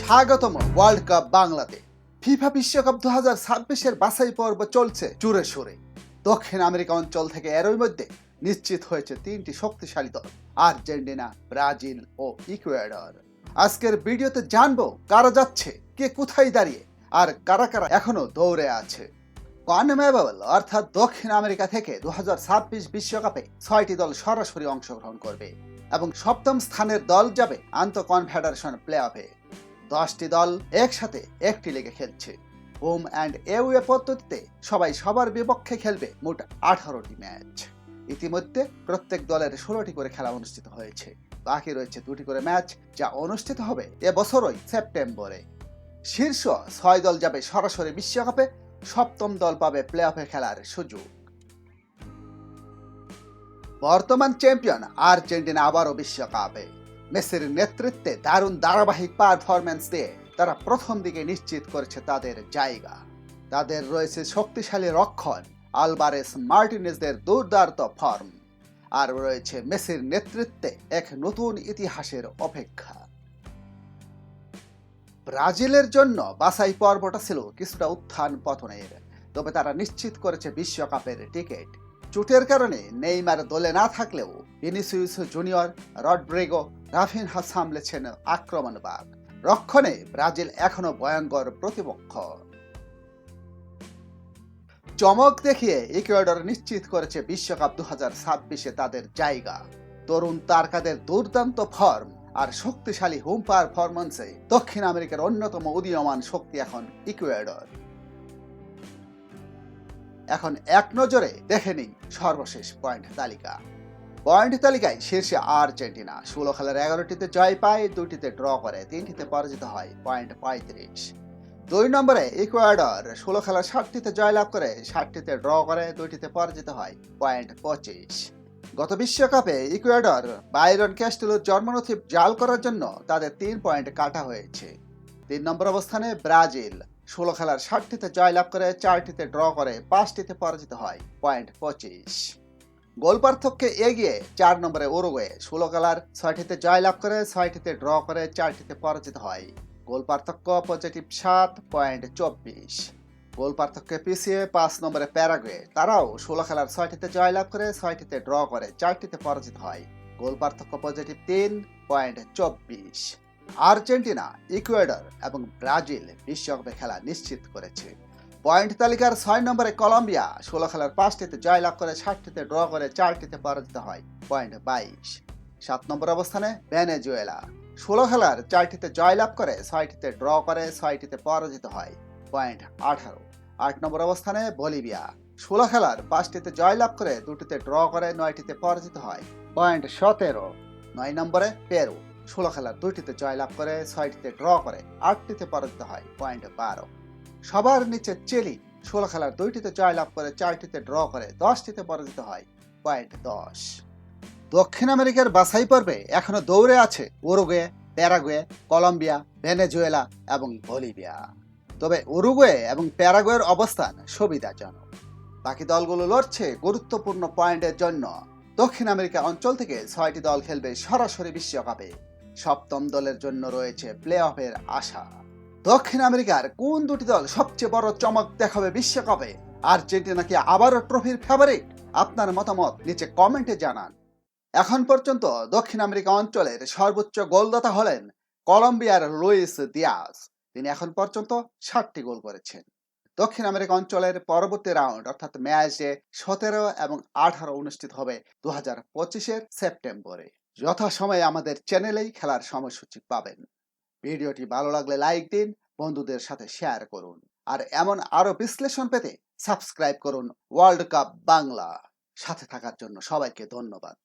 স্বাগতম world cup বাংলাতে। FIFA বিশ্বকাপ দু হাজার ছাব্বিশের বাছাই পর্ব চলছে জুড়ে সুরে। দক্ষিণ আমেরিকা অঞ্চল থেকে এরই মধ্যে নিশ্চিত হয়েছে তিনটি শক্তিশালী দল, আর্জেন্টিনা, ব্রাজিল ও ইকুয়েডর। আজকের ভিডিওতে জানব কারা যাচ্ছে, কে কোথায় দাঁড়িয়ে, আর কারা কারা এখনও দৌড়ে আছে। কনমেবল অর্থাৎ দক্ষিণ আমেরিকা থেকে দু বিশ্বকাপে ছয়টি দল সরাসরি অংশগ্রহণ করবে, এবং সপ্তম স্থানের দল যাবে আন্ত কনফেডারেশন প্লে অফে দশটি দল একসাথে একটি লেগে খেলছে। হোম অ্যান্ড এওয়ে পদ্ধতিতে সবাই সবার বিপক্ষে খেলবে মোট আঠারোটি ম্যাচ। ইতিমধ্যে প্রত্যেক দলের ষোলোটি করে খেলা অনুষ্ঠিত হয়েছে। বাকি রয়েছে দুটি করে ম্যাচ যা অনুষ্ঠিত হবে এবছরই সেপ্টেম্বরে। শীর্ষ ছয় দল যাবে সরাসরি বিশ্বকাপে, সপ্তম দল পাবে প্লে অফে খেলার সুযোগ। বর্তমান চ্যাম্পিয়ন আর্জেন্টিনা আবারও বিশ্বকাপে। মেসির নেতৃত্বে দারুণ ধারাবাহিক পারফরম্যান্স দিয়ে তারা প্রথম দিকে নিশ্চিত করেছে তাদের জায়গা। তাদের রয়েছে শক্তিশালী রক্ষণ, আলবারেস মার্টিনেজদের দুর্দান্ত ফর্ম আর রয়েছে মেসির নেতৃত্বে এক নতুন ইতিহাসের অপেক্ষা। ব্রাজিলের জন্য বাছাই পর্বটা ছিল কিছুটা উত্থান পতনের, তবে তারা নিশ্চিত করেছে বিশ্বকাপের টিকিট। চুটের কারণে নেইমার দলে না থাকলেও ভিনিসিউস জুনিয়র রডব্রেগো রাফিনহা সামলেছেন আক্রমণবাগ রক্ষণে ব্রাজিল এখনও ভয়ঙ্কর প্রতিপক্ষ। চমক দেখিয়ে ইকুয়েডর নিশ্চিত করেছে বিশ্বকাপ দু হাজার ছাব্বিশে তাদের জায়গা। তরুণ তারকাদের দুর্দান্ত ফর্ম আর শক্তিশালী হোম পারফরমেন্সে দক্ষিণ আমেরিকার অন্যতম উদীয়মান শক্তি এখন ইকুয়েডর। এখন এক নজরে দেখে নিন সর্বশেষ পয়েন্ট তালিকা। পয়েন্ট তালিকায় শীর্ষে আর্জেন্টিনা, ষোলো খেলার এগারোটিতে জয় পায়, দুইটিতে ড্র করে, তিনটিতে পরাজিত হয় পয়েন্ট পঁয়ত্রিশ। দুই নম্বরে ইকুয়াডর, ষোলো খেলার ষাটটিতে জয়লাভ করে, ষাটটিতে ড্র করে, দুইটিতে পরাজিত হয় পয়েন্ট পঁচিশ। গত বিশ্বকাপে ইকুয়াডর, বাইরন ক্যাস্টেলোর জন্মনথি জাল করার জন্য তাদের তিন পয়েন্ট কাটা হয়েছে। তিন নম্বর অবস্থানে ব্রাজিল, ষোলো খেলার ষাটটিতে জয়লাভ করে, চারটিতে ড্র করে, পাঁচটিতে পরাজিত হয় পয়েন্ট পঁচিশ। গোল পার্থক্যে এগিয়ে চার নম্বরে উরুগুয়ে, ষোলো খেলার ছয়টিতে জয়লাভ করে, ছয়টিতে ড্র করে, চারটিতে পরাজিত হয়। গোল পার্থক্য পজিটিভ সাত পয়েন্ট চব্বিশ। গোল পার্থক্যে পিছিয়ে পাঁচ নম্বরে প্যারাগুয়ে, তারাও ষোলো খেলার ছয়টিতে জয়লাভ করে, ছয়টিতে ড্র করে, চারটিতে পরাজিত হয়। গোল পার্থক্য পজিটিভ তিন পয়েন্ট চব্বিশ। আর্জেন্টিনা, ইকুয়েডর এবং ব্রাজিল বিশ্বকাপে খেলা নিশ্চিত করেছে। পয়েন্ট তালিকার ছয় নম্বরে কলম্বিয়া, ষোলো খেলার পাঁচটিতে জয়লাভ করে, ষাটটিতে ড্র করে, চারটিতে পরাজিত হয় পয়েন্ট বাইশ। সাত নম্বর অবস্থানে ভেনেজুয়েলা, ষোলো খেলার চারটিতে জয়লাভ করে, ছয়টিতে ড্র করে, ছয়টিতে পরাজিত হয় পয়েন্ট আঠারো। আট নম্বর অবস্থানে বলিভিয়া, ষোলো খেলার পাঁচটিতে জয়লাভ করে, দুটিতে ড্র করে, নয়টিতে পরাজিত হয় পয়েন্ট সতেরো। নয় নম্বরে পেরু, ষোলো খেলার দুইটিতে জয়লাভ করে, ছয়টিতে ড্র করে, আটটিতে পরাজিত হয় পয়েন্ট বারো। সবার নিচে চেলি। ষোলো খেলার দুইটিতে জয়লাভ করে চারটিতে ড্র করে দশটিতে পরাজিত হয় পয়েন্ট দশ। দক্ষিণ আমেরিকার বাছাই পর্বে এখনও দৌড়ে আছে উরুগুয়ে, প্যারাগুয়ে, কলম্বিয়া, ভেনেজুয়েলা এবং বলিভিয়া। তবে উরুগুয়ে এবং প্যারাগুয়ের অবস্থান সুবিধাজনক। বাকি দলগুলো লড়ছে গুরুত্বপূর্ণ পয়েন্টের জন্য। দক্ষিণ আমেরিকা অঞ্চল থেকে ছয়টি দল খেলবে সরাসরি বিশ্বকাপে। সপ্তম দলের জন্য রয়েছে প্লে অফের আশা। দক্ষিণ আমেরিকার কোন দুটি দল সবচেয়ে বড় চমক দেখাবে বিশ্বকাপে? আর্জেন্টিনা কি আবারও ট্রফির ফেভারিট আপনার মতামত নিচে কমেন্টে জানান। এখন পর্যন্ত দক্ষিণ আমেরিকা অঞ্চলের সর্বোচ্চ গোলদাতা হলেন কলম্বিয়ার লুইস দিয়াস তিনি এখন পর্যন্ত ষাটটি গোল করেছেন। দক্ষিণ আমেরিকা অঞ্চলের পরবর্তী রাউন্ড অর্থাৎ ম্যাচে সতেরো এবং আঠারো অনুষ্ঠিত হবে দু হাজার পঁচিশের সেপ্টেম্বরে। যথাসময়ে আমাদের চ্যানেলেই খেলার সময়সূচি পাবেন। ভিডিওটি ভালো লাগলে লাইক দিন, বন্ধুদের সাথে শেয়ার করুন। আর এমন আরও বিশ্লেষণ পেতে সাবস্ক্রাইব করুন ওয়ার্ল্ড কাপ বাংলা। সাথে থাকার জন্য সবাইকে ধন্যবাদ।